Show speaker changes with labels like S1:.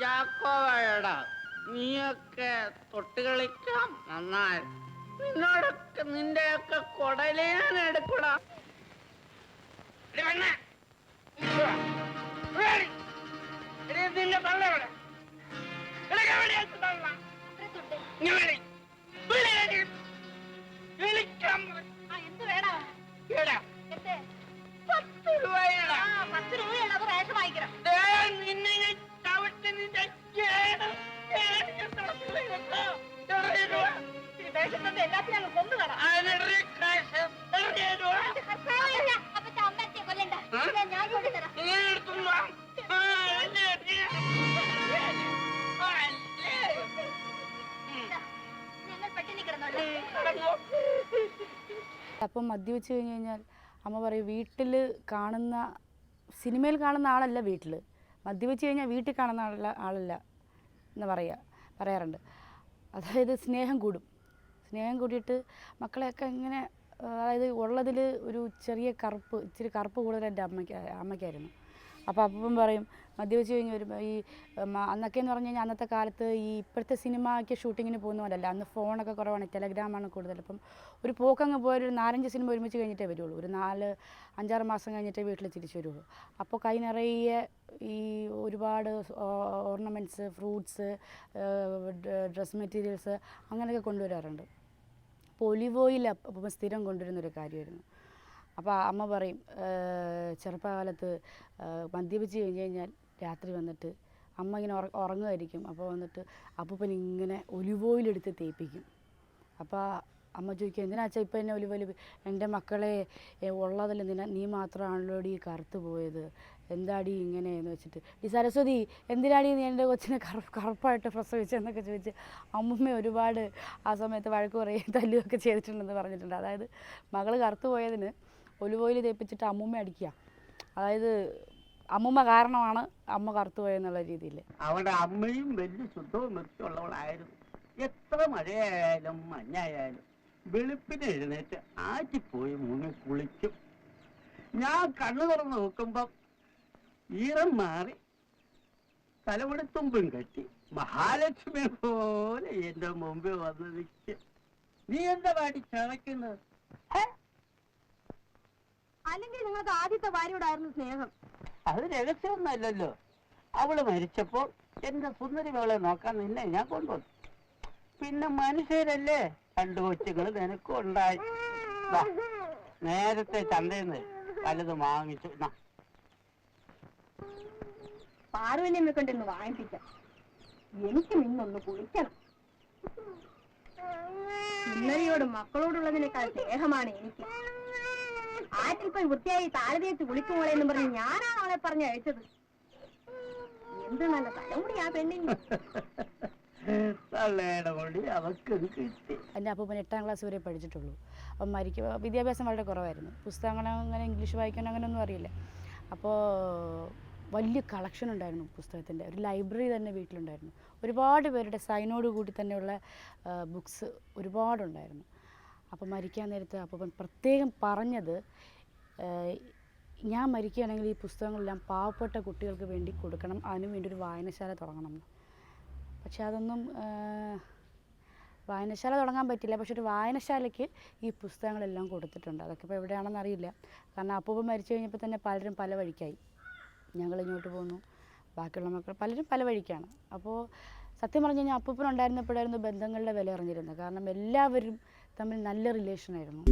S1: ജാക്കോവായടാ നീയൊക്കെ തൊട്ട് കളിക്കാം നന്നായി. നിന്നോടൊക്കെ നിന്റെയൊക്കെ കൊടലേ ഞാൻ എടുക്കൂടാ. നിന്റെ തള്ള എവിടെ?
S2: അപ്പം മദ്യവെച്ച് കഴിഞ്ഞ് കഴിഞ്ഞാൽ അമ്മ പറയും വീട്ടിൽ കാണുന്ന സിനിമയിൽ കാണുന്ന ആളല്ല വീട്ടിൽ മദ്യവെച്ച് കഴിഞ്ഞാൽ വീട്ടിൽ കാണുന്ന ആളല്ല ആളല്ല എന്ന് പറയുക പറയാറുണ്ട്. അതായത് സ്നേഹം കൂടും. സ്നേഹം കൂടിയിട്ട് മക്കളെയൊക്കെ ഇങ്ങനെ അതായത് ഉള്ളതിൽ ഒരു ചെറിയ കറുപ്പ് ഇച്ചിരി കറുപ്പ് കൂടുതൽ എന്റെ അമ്മയ്ക്ക് അമ്മയ്ക്കായിരുന്നു. അപ്പോൾ അപ്പം പറയും മദ്യപിച്ച് കഴിഞ്ഞ് വരുമ്പോൾ ഈ അന്നൊക്കെ എന്ന് പറഞ്ഞു കഴിഞ്ഞാൽ അന്നത്തെ കാലത്ത് ഈ ഇപ്പോഴത്തെ സിനിമയ്ക്ക് ഷൂട്ടിങ്ങിന് പോകുന്ന പോലല്ല അന്ന് ഫോണൊക്കെ കുറവാണ് ടെലഗ്രാമാണ് കൂടുതൽ. അപ്പം ഒരു പോക്കങ്ങ് പോയാൽ ഒരു നാലഞ്ച് സിനിമ ഒരുമിച്ച് കഴിഞ്ഞിട്ടേ വരുള്ളൂ. ഒരു നാല് അഞ്ചാറ് മാസം കഴിഞ്ഞിട്ടേ വീട്ടിൽ തിരിച്ചു വരുള്ളൂ. അപ്പോൾ കൈ നിറയെ ഈ ഒരുപാട് ഓർണമെന്റ്സ് ഫ്രൂട്ട്സ് ഡ്രസ് മെറ്റീരിയൽസ് അങ്ങനെയൊക്കെ കൊണ്ടുവരാറുണ്ട്. ഒലിവ് ഓയിൽ അപ്പം സ്ഥിരം കൊണ്ടുവരുന്നൊരു കാര്യമായിരുന്നു. അപ്പോൾ അമ്മ പറയും ചെറുപ്പകാലത്ത് മദ്യപിച്ച് കഴിഞ്ഞ് കഴിഞ്ഞാൽ രാത്രി വന്നിട്ട് അമ്മ ഇങ്ങനെ ഉറ ഉറങ്ങുമായിരിക്കും അപ്പോൾ വന്നിട്ട് അപ്പൂപ്പൻ ഇങ്ങനെ ഒലിവ് ഓയിൽ എടുത്ത് തേപ്പിക്കും. അപ്പോൾ അമ്മ ചോദിക്കും എന്തിനാച്ചാ ഇപ്പം എന്നെ ഒലിവ് ഓയിൽ എന്റെ മക്കളെ ഉള്ളതല്ല നിന നീ മാത്രമാണല്ലോ ഈ കറുത്ത് പോയത്. എന്താടി ഇങ്ങനെ? എന്ന് വെച്ചിട്ട് ഈ സരസ്വതി എന്തിനാടി നീ എന്റെ കൊച്ചിനെ കറു കറുപ്പായിട്ട് പ്രസവിച്ചെന്നൊക്കെ ചോദിച്ച് അമ്മമ്മ ഒരുപാട് ആ സമയത്ത് വഴക്ക് പറയുകയും തല്ലുകയൊക്കെ ചെയ്തിട്ടുണ്ടെന്ന് പറഞ്ഞിട്ടുണ്ട്. അതായത് മകൾ കറുത്ത് പോയതിന് ഒലിവ് ഓയിൽ തേപ്പിച്ചിട്ട് അമ്മൂമ്മ അടിക്കുക. അതായത് അമ്മൂമ്മ കാരണമാണ് അമ്മ കറുത്ത് പോയെന്നുള്ള രീതിയിൽ
S1: അവളുടെ അമ്മയും വലിയ ശുദ്ധവും വൃത്തിയുള്ളവളായിരുന്നു. എത്ര മഴയായാലും മഞ്ഞായാലും വെളുപ്പിന് എഴുന്നേറ്റ് ആറ്റിപ്പോയി മുങ്ങി കുളിക്കും. ഞാൻ കണ്ണു തുറന്ന് നോക്കുമ്പം ഈറം മാറി തലമുടത്തുമ്പും കെട്ടി മഹാലക്ഷ്മി പോലെ എന്റെ മുമ്പിൽ വന്ന് നിൽക്കും. നീ എന്താ പാടി ചവയ്ക്കുന്നത്
S3: അല്ലെങ്കിൽ നിങ്ങൾക്ക് ആദ്യത്തെ ഭാര്യയോടായിരുന്നു സ്നേഹം.
S1: അത് രഹസ്യമൊന്നുമല്ലല്ലോ. അവൾ മരിച്ചപ്പോൾ എന്റെ സുന്ദരി മകളെ നോക്കാൻ നിന്നെ ഞാൻ കൊണ്ടുവന്നു. പിന്നെ മനുഷ്യരല്ലേ? രണ്ടു കൊച്ചുകൾ നിനക്കും ഉണ്ടായി. ദാ, നേരത്തെ ചന്തയിൽ നിന്ന് വല്ലതും വാങ്ങിച്ചു നാ,
S3: കൊണ്ട് ഇന്ന് വാങ്ങിപ്പിക്കാം. എനിക്കും ഇന്നൊന്ന് കുളിക്കണം. സുന്ദരിയോടും മക്കളോടുള്ളതിനേക്കാൾ സ്നേഹമാണ് എനിക്ക്. ആറ്റിൽ പോയി വൃത്തിയായി താരതേച്ച് കുളിക്കുമോളെ എന്ന് പറഞ്ഞ് ഞാനാണ് അവളെ പറഞ്ഞ് അയച്ചത്. എന്ത് നല്ല തലമുടി ആ പെണ്ണിന്.
S1: തള്ളയുടെ കൊണ്ട്
S2: എന്റെ അപ്പൂപ്പൻ എട്ടാം ക്ലാസ് വരെ പഠിച്ചിട്ടുള്ളൂ. അപ്പം മരിക്കുക വിദ്യാഭ്യാസം വളരെ കുറവായിരുന്നു. പുസ്തകങ്ങൾ അങ്ങനെ ഇംഗ്ലീഷ് വായിക്കാൻ അങ്ങനെയൊന്നും അറിയില്ല. അപ്പോൾ വലിയ കളക്ഷൻ ഉണ്ടായിരുന്നു പുസ്തകത്തിന്റെ. ഒരു ലൈബ്രറി തന്നെ വീട്ടിലുണ്ടായിരുന്നു. ഒരുപാട് പേരുടെ സൈനോട് കൂടി തന്നെയുള്ള ബുക്സ് ഒരുപാടുണ്ടായിരുന്നു. അപ്പോൾ മരിക്കാൻ നേരത്ത് അപ്പൂപ്പൻ പ്രത്യേകം പറഞ്ഞത് ഞാൻ മരിക്കുകയാണെങ്കിൽ ഈ പുസ്തകങ്ങളെല്ലാം പാവപ്പെട്ട കുട്ടികൾക്ക് വേണ്ടി കൊടുക്കണം. അതിനു വേണ്ടി ഒരു വായനശാല തുടങ്ങണം എന്ന്. പക്ഷെ അതൊന്നും വായനശാല തുടങ്ങാൻ പറ്റില്ല. പക്ഷെ ഒരു വായനശാലയ്ക്ക് ഈ പുസ്തകങ്ങളെല്ലാം കൊടുത്തിട്ടുണ്ട്. അതൊക്കെ ഇപ്പോൾ എവിടെയാണെന്ന് അറിയില്ല. കാരണം അപ്പൂപ്പൻ മരിച്ചു കഴിഞ്ഞപ്പോൾ തന്നെ പലരും പല വഴിക്കായി. ഞങ്ങൾ ഇങ്ങോട്ട് പോന്നു. ബാക്കിയുള്ള മക്കൾ പലരും പല വഴിക്കാണ്. അപ്പോൾ സത്യം പറഞ്ഞു കഴിഞ്ഞാൽ അപ്പൂപ്പൻ ഉണ്ടായിരുന്നപ്പോഴായിരുന്നു ബന്ധങ്ങളുടെ വില അറിഞ്ഞിരുന്നത്. കാരണം എല്ലാവരും തമ്മിൽ നല്ല റിലേഷനായിരുന്നു